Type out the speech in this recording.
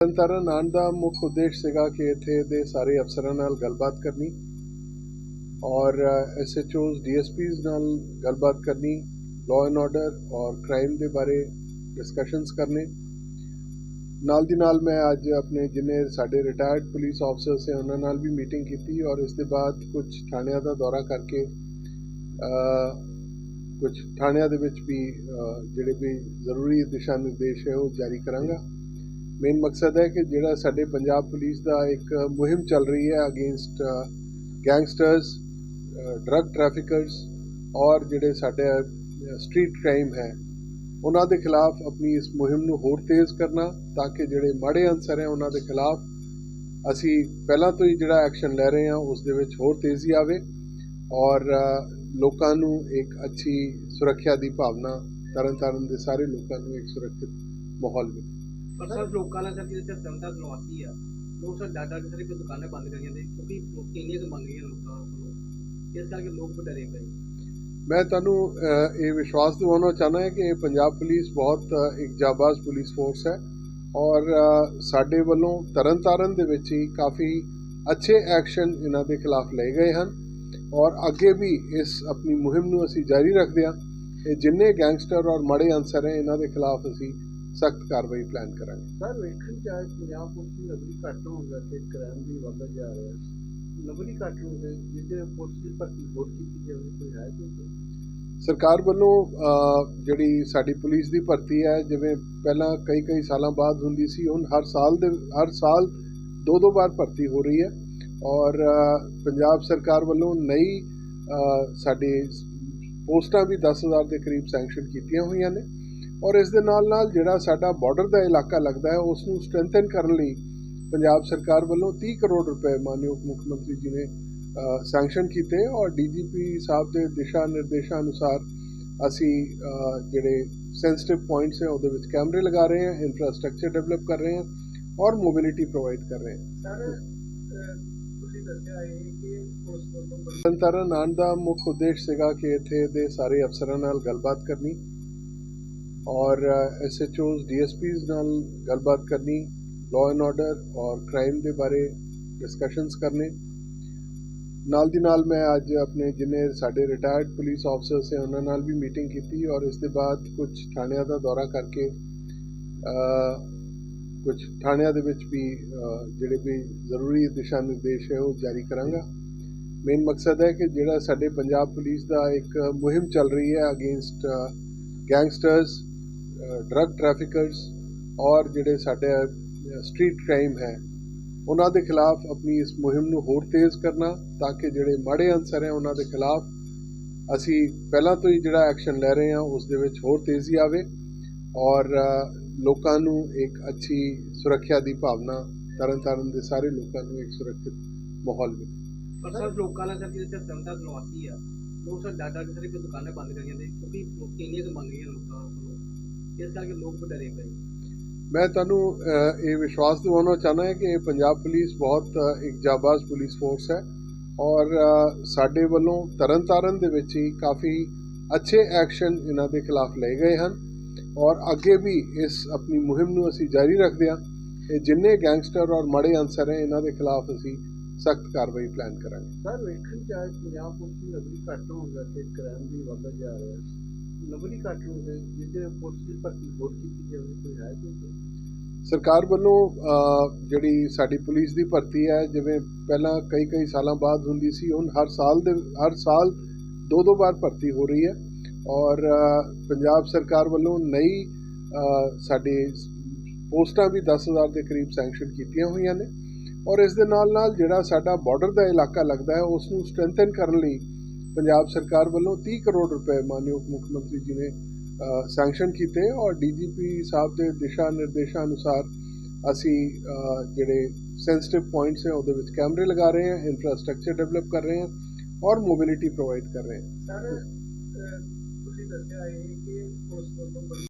ਤਰਨਤਾਰਨ ਆਉਣ ਦਾ ਮੁੱਖ ਉਦੇਸ਼ ਸੀਗਾ ਕਿ ਇੱਥੇ ਦੇ ਸਾਰੇ ਅਫਸਰਾਂ ਨਾਲ ਗੱਲਬਾਤ ਕਰਨੀ ਔਰ ਐਸਐਚਓਜ਼ ਡੀਐਸਪੀਜ਼ ਨਾਲ ਗੱਲਬਾਤ ਕਰਨੀ ਲਾਅ ਐਂਡ ਆਰਡਰ ਔਰ ਕ੍ਰਾਈਮ ਦੇ ਬਾਰੇ ਡਿਸਕਸ਼ਨਸ ਕਰਨੇ। ਨਾਲ ਦੀ ਨਾਲ ਮੈਂ ਅੱਜ ਆਪਣੇ ਜਿੰਨੇ ਸਾਡੇ ਰਿਟਾਇਰਡ ਪੁਲਿਸ ਆਫਸਰਸ ਹੈ ਉਹਨਾਂ ਨਾਲ ਵੀ ਮੀਟਿੰਗ ਕੀਤੀ ਔਰ ਇਸ ਦੇ ਬਾਅਦ ਕੁਝ ਥਾਣਿਆਂ ਦਾ ਦੌਰਾ ਕਰਕੇ ਕੁਝ ਥਾਣਿਆਂ ਦੇ ਵਿੱਚ ਵੀ ਜਿਹੜੇ ਵੀ ਜ਼ਰੂਰੀ ਦਿਸ਼ਾ ਨਿਰਦੇਸ਼ ਹੈ ਉਹ ਜਾਰੀ ਕਰਾਂਗਾ। ਮੇਨ ਮਕਸਦ ਹੈ ਕਿ ਜਿਹੜਾ ਸਾਡੇ ਪੰਜਾਬ ਪੁਲਿਸ ਦਾ ਇੱਕ ਮੁਹਿੰਮ ਚੱਲ ਰਹੀ ਹੈ ਅਗੇਂਸਟ ਗੈਂਗਸਟਰਸ ਡਰੱਗ ਟ੍ਰੈਫਿਕਰਸ ਔਰ ਜਿਹੜੇ ਸਾਡੇ ਸਟਰੀਟ ਕ੍ਰਾਈਮ ਹੈ, ਉਹਨਾਂ ਦੇ ਖਿਲਾਫ ਆਪਣੀ ਇਸ ਮੁਹਿੰਮ ਨੂੰ ਹੋਰ ਤੇਜ਼ ਕਰਨਾ ਤਾਂ ਕਿ ਜਿਹੜੇ ਮਾੜੇ ਅਨਸਰ ਹੈ ਉਹਨਾਂ ਦੇ ਖਿਲਾਫ ਅਸੀਂ ਪਹਿਲਾਂ ਤੋਂ ਹੀ ਜਿਹੜਾ ਐਕਸ਼ਨ ਲੈ ਰਹੇ ਹਾਂ, ਉਸ ਦੇ ਵਿੱਚ ਹੋਰ ਤੇਜ਼ੀ ਆਵੇ ਔਰ ਲੋਕਾਂ ਨੂੰ ਇੱਕ ਅੱਛੀ ਸੁਰੱਖਿਆ ਦੀ ਭਾਵਨਾ ਤਰਨਤਾਰਨ ਦੇ ਸਾਰੇ ਲੋਕਾਂ ਨੂੰ ਇੱਕ ਸੁਰੱਖਿਅਤ ਮਾਹੌਲ ਮਿਲੇ। ਪਰ ਸਰ ਲੋਕਾਂ ਨਾਲ ਸਰ ਜਿਹੜੇ ਜਨਤਾ ਨਿਵਾਸੀ ਆ, ਲੋਕ ਸਰ ਡਾਟਾ ਦੇ ਸਾਰੇ ਦੁਕਾਨਾਂ ਬੰਦ ਕਰੀ ਜਾਂਦੇ, ਕਿਉਂਕਿ ਇੰਨੀਆਂ ਮੰਗ ਰਹੀਆਂ ਲੋਕਾਂ ਵੱਲੋਂ ਇਸ ਕਰਕੇ ਲੋਕ ਡਰੇ ਪਏ। ਮੈਂ ਤੁਹਾਨੂੰ ਇਹ ਵਿਸ਼ਵਾਸ ਦਿਵਾਉਣਾ ਚਾਹੁੰਦਾ ਹਾਂ ਕਿ ਪੰਜਾਬ ਪੁਲਿਸ ਬਹੁਤ ਇੱਕ ਜਾਬਾਜ਼ ਪੁਲਿਸ ਫੋਰਸ ਹੈ ਔਰ ਸਾਡੇ ਵੱਲੋਂ ਤਰਨਤਾਰਨ ਦੇ ਵਿੱਚ ਹੀ ਕਾਫੀ ਅੱਛੇ ਐਕਸ਼ਨ ਇਹਨਾਂ ਦੇ ਖਿਲਾਫ ਲਏ ਗਏ ਹਨ ਔਰ ਅੱਗੇ ਵੀ ਇਸ ਆਪਣੀ ਮੁਹਿੰਮ ਨੂੰ ਅਸੀਂ ਜਾਰੀ ਰੱਖਦੇ ਹਾਂ। ਇਹ ਜਿੰਨੇ ਗੈਂਗਸਟਰ ਔਰ ਮਾੜੇ ਅਨਸਰ ਹੈ, ਇਹਨਾਂ ਦੇ ਖਿਲਾਫ ਅਸੀਂ ਸਖਤ ਕਾਰਵਾਈ ਪਲਾਨ ਕਰਾਂਗੇ। ਸਰ ਵੇਖਣ ਚ ਆਇਆ ਪੰਜਾਬ ਪੁਲਿਸ ਦੀ ਨਬਲੀ ਘੱਟ ਕਰਕੇ ਕ੍ਰਾਈਮ ਵੀ ਵੱਧਦਾ ਜਾ ਰਿਹਾ ਹੈ। ਨਬਲੀ ਘੱਟ ਹੋ ਗਈ ਜਿਹਦੇ ਪੁਲਿਸ ਦੀ ਭਰਤੀ ਹੋਰ ਕੀਤੀ ਜਾਵੇ ਕੋਈ ਹੈ ਕੋਈ ਸਰਕਾਰ ਵੱਲੋਂ ਜਿਹੜੀ ਸਾਡੀ ਪੁਲਿਸ ਦੀ ਭਰਤੀ ਹੈ ਜਿਵੇਂ ਪਹਿਲਾਂ ਕਈ ਕਈ ਸਾਲਾਂ ਬਾਅਦ ਹੁੰਦੀ ਸੀ ਹੁਣ ਹਰ ਸਾਲ ਦੇ ਹਰ ਸਾਲ ਦੋ ਦੋ ਵਾਰ ਭਰਤੀ ਹੋ ਰਹੀ ਹੈ। ਔਰ ਪੰਜਾਬ ਸਰਕਾਰ ਵੱਲੋਂ ਨਈ ਸਾਡੇ ਪੋਸਟਾਂ ਵੀ 10000 ਦੇ ਕਰੀਬ ਸੈਂਕਸ਼ਨ ਕੀਤੀਆਂ ਹੋਈਆਂ ਨੇ। ਔਰ ਇਸ ਦੇ ਨਾਲ ਨਾਲ ਜਿਹੜਾ ਸਾਡਾ ਬਾਰਡਰ ਦਾ ਇਲਾਕਾ ਲੱਗਦਾ ਹੈ ਉਸ ਨੂੰ ਸਟਰੈਂਥਨ ਕਰਨ ਲਈ ਪੰਜਾਬ ਸਰਕਾਰ ਵੱਲੋਂ 30 ਕਰੋੜ ਰੁਪਏ ਮਾਨਯੋਗ ਮੁੱਖ ਮੰਤਰੀ ਜੀ ਨੇ ਸੈਂਕਸ਼ਨ ਕੀਤੇ ਔਰ ਡੀਜੀਪੀ ਸਾਹਿਬ ਦੇ ਦਿਸ਼ਾ ਨਿਰਦੇਸ਼ਾਂ ਅਨੁਸਾਰ ਅਸੀਂ ਜਿਹੜੇ ਸੈਂਸਿਟਿਵ ਪੁਆਇੰਟਸ ਹੈ ਉਹਦੇ ਵਿੱਚ ਕੈਮਰੇ ਲਗਾ ਰਹੇ ਹਾਂ ਇਨਫਰਾਸਟ੍ਰਕਚਰ ਡਿਵੈਲਪ ਕਰ ਰਹੇ ਹਾਂ ਔਰ ਮੋਬਿਲਿਟੀ ਪ੍ਰੋਵਾਈਡ ਕਰ ਰਹੇ ਹਾਂ। ਸਰ ਤੁਸੀਂ ਦੱਸਿਆ ਕਿ ਪੁਲਿਸ ਵੱਲੋਂ ਦਾ ਮੁੱਖ ਉਦੇਸ਼ ਸੀਗਾ ਕਿ ਇੱਥੇ ਦੇ ਸਾਰੇ ਅਫਸਰਾਂ ਨਾਲ ਗੱਲਬਾਤ ਕਰਨੀ। ਔਰ ਐਸਐਚਓਜ਼ ਡੀਐਸਪੀਜ਼ ਨਾਲ ਗੱਲਬਾਤ ਕਰਨੀ ਲਾਅ ਐਂਡ ਆਰਡਰ ਔਰ ਕ੍ਰਾਈਮ ਦੇ ਬਾਰੇ ਡਿਸਕਸ਼ਨਸ ਕਰਨੇ। ਨਾਲ ਦੀ ਨਾਲ ਮੈਂ ਅੱਜ ਆਪਣੇ ਜਿੰਨੇ ਸਾਡੇ ਰਿਟਾਇਰਡ ਪੁਲਿਸ ਆਫਸਰਸ ਹੈ ਉਹਨਾਂ ਨਾਲ ਵੀ ਮੀਟਿੰਗ ਕੀਤੀ ਔਰ ਇਸ ਦੇ ਬਾਅਦ ਕੁਝ ਥਾਣਿਆਂ ਦਾ ਦੌਰਾ ਕਰਕੇ ਅ, ਕੁਝ ਥਾਣਿਆਂ ਦੇ ਵਿੱਚ ਵੀ ਜਿਹੜੇ ਵੀ ਜ਼ਰੂਰੀ ਦਿਸ਼ਾ ਨਿਰਦੇਸ਼ ਹੈ ਉਹ ਜਾਰੀ ਕਰਾਂਗਾ। ਮੇਨ ਮਕਸਦ ਹੈ ਕਿ ਜਿਹੜਾ ਸਾਡੇ ਪੰਜਾਬ ਪੁਲਿਸ ਦਾ ਇੱਕ ਮੁਹਿੰਮ ਚੱਲ ਰਹੀ ਹੈ ਅਗੇਂਸਟ ਗੈਂਗਸਟਰਸ ਡਰੱਗ ਟ੍ਰੈਫਿਕਰਸ ਔਰ ਜਿਹੜੇ ਸਾਡੇ ਸਟਰੀਟ ਕ੍ਰਾਈਮ ਹੈ, ਉਹਨਾਂ ਦੇ ਖਿਲਾਫ ਆਪਣੀ ਇਸ ਮੁਹਿੰਮ ਨੂੰ ਹੋਰ ਤੇਜ਼ ਕਰਨਾ ਤਾਂ ਕਿ ਜਿਹੜੇ ਮਾੜੇ ਅਨਸਰ ਹੈ ਉਹਨਾਂ ਦੇ ਖਿਲਾਫ ਅਸੀਂ ਪਹਿਲਾਂ ਤੋਂ ਹੀ ਜਿਹੜਾ ਐਕਸ਼ਨ ਲੈ ਰਹੇ ਹਾਂ, ਉਸ ਦੇ ਵਿੱਚ ਹੋਰ ਤੇਜ਼ੀ ਆਵੇ ਔਰ ਲੋਕਾਂ ਨੂੰ ਇੱਕ ਅੱਛੀ ਸੁਰੱਖਿਆ ਦੀ ਭਾਵਨਾ ਤਰਨਤਾਰਨ ਦੇ ਸਾਰੇ ਲੋਕਾਂ ਨੂੰ ਇੱਕ ਸੁਰੱਖਿਅਤ ਮਾਹੌਲ ਮਿਲੇ। ਪਰ ਸਰ, ਲੋਕਾਂ ਨਾਲ ਸਰ ਜਿਹੜੇ ਜਨਤਾ ਨਿਵਾਸੀ ਆ, ਲੋਕ ਸਰ ਡਾਟਾ ਦੇ ਸਾਰੇ ਦੁਕਾਨਾਂ ਬੰਦ ਕਰੀ ਨੇ ਕਿਉਂਕਿ ਇੰਨੀਆਂ ਕੁ ਮੰਗ ਰਹੀਆਂ ਲੋਕਾਂ ਵੱਲੋਂ ਕਰਕੇ ਲੋਕ ਪਏ? ਮੈਂ ਤੁਹਾਨੂੰ ਇਹ ਵਿਸ਼ਵਾਸ ਦਿਵਾਉਣਾ ਚਾਹੁੰਦਾ ਹਾਂ ਕਿ ਇਹ ਪੰਜਾਬ ਪੁਲਿਸ ਬਹੁਤ ਇੱਕ ਜਾਬਾਜ਼ ਪੁਲਿਸ ਫੋਰਸ ਹੈ ਔਰ ਸਾਡੇ ਵੱਲੋਂ ਤਰਨਤਾਰਨ ਦੇ ਵਿੱਚ ਹੀ ਕਾਫੀ ਅੱਛੇ ਐਕਸ਼ਨ ਇਹਨਾਂ ਦੇ ਖਿਲਾਫ ਲਏ ਗਏ ਹਨ ਔਰ ਅੱਗੇ ਵੀ ਇਸ ਆਪਣੀ ਮੁਹਿੰਮ ਨੂੰ ਅਸੀਂ ਜਾਰੀ ਰੱਖਦੇ ਹਾਂ। ਇਹ ਜਿੰਨੇ ਗੈਂਗਸਟਰ ਔਰ ਮਾੜੇ ਅਨਸਰ ਹੈ ਇਹਨਾਂ ਦੇ ਖਿਲਾਫ ਅਸੀਂ ਸਖਤ ਕਾਰਵਾਈ ਪਲਾਨ ਕਰਾਂਗੇ। ਸਰ ਵੇਖਣ ਚ ਆਇਆ ਪੰਜਾਬ ਪੁਲਿਸ ਦੀ ਨਬਲੀ ਘੱਟ ਹੋਣ ਕਰਕੇ ਕ੍ਰਾਈਮ ਵੀ ਵੱਧਦਾ ਜਾ ਰਿਹਾ ਹੈ। ਨਬਲੀ ਘੱਟ ਹੋ ਗਈ ਜਿਹਦੇ ਪੁਲਿਸ ਦੀ ਭਰਤੀ ਹੋਰ ਕੀਤੀ ਜਾਵੇ ਕੋਈ ਹੈ ਕੋਈ ਸਰਕਾਰ ਵੱਲੋਂ ਜਿਹੜੀ ਸਾਡੀ ਪੁਲਿਸ ਦੀ ਭਰਤੀ ਹੈ ਜਿਵੇਂ ਪਹਿਲਾਂ ਕਈ ਕਈ ਸਾਲਾਂ ਬਾਅਦ ਹੁੰਦੀ ਸੀ ਹੁਣ ਹਰ ਸਾਲ ਦੇ ਹਰ ਸਾਲ ਦੋ ਦੋ ਵਾਰ ਭਰਤੀ ਹੋ ਰਹੀ ਹੈ ਔਰ ਪੰਜਾਬ ਸਰਕਾਰ ਵੱਲੋਂ ਨਈ ਅ, ਸਾਡੇ ਪੋਸਟਾਂ ਵੀ 10000 ਦੇ ਕਰੀਬ ਸੈਂਕਸ਼ਨ ਕੀਤੀਆਂ ਹੋਈਆਂ ਨੇ ਔਰ ਇਸ ਦੇ ਨਾਲ ਨਾਲ ਜਿਹੜਾ ਸਾਡਾ ਬਾਰਡਰ ਦਾ ਇਲਾਕਾ ਲੱਗਦਾ ਹੈ ਉਸ ਨੂੰ ਸਟਰੈਂਥਨ ਕਰਨ ਲਈ ਪੰਜਾਬ ਸਰਕਾਰ ਵੱਲੋਂ 30 ਕਰੋੜ ਰੁਪਏ ਮਾਨਯੋਗ ਮੁੱਖ ਮੰਤਰੀ ਜੀ ਨੇ ਸੈਂਕਸ਼ਨ ਕੀਤੇ ਔਰ ਡੀਜੀਪੀ ਸਾਹਿਬ ਦੇ ਦਿਸ਼ਾ ਨਿਰਦੇਸ਼ਾਂ ਅਨੁਸਾਰ ਅਸੀਂ ਜਿਹੜੇ ਸੈਂਸਿਟਿਵ ਪੁਆਇੰਟਸ ਹੈ ਉਹਦੇ ਵਿੱਚ ਕੈਮਰੇ ਲਗਾ ਰਹੇ ਹਾਂ ਇਨਫਰਾਸਟ੍ਰਕਚਰ ਡਿਵੈਲਪ ਕਰ ਰਹੇ ਹਾਂ ਔਰ ਮੋਬਿਲਿਟੀ ਪ੍ਰੋਵਾਈਡ ਕਰ ਰਹੇ ਹਾਂ। ਸਰ ਤੁਸੀਂ ਦੱਸਿਆ ਇਹ ਕਿ ਪੁਲਿਸ ਵੱਲੋਂ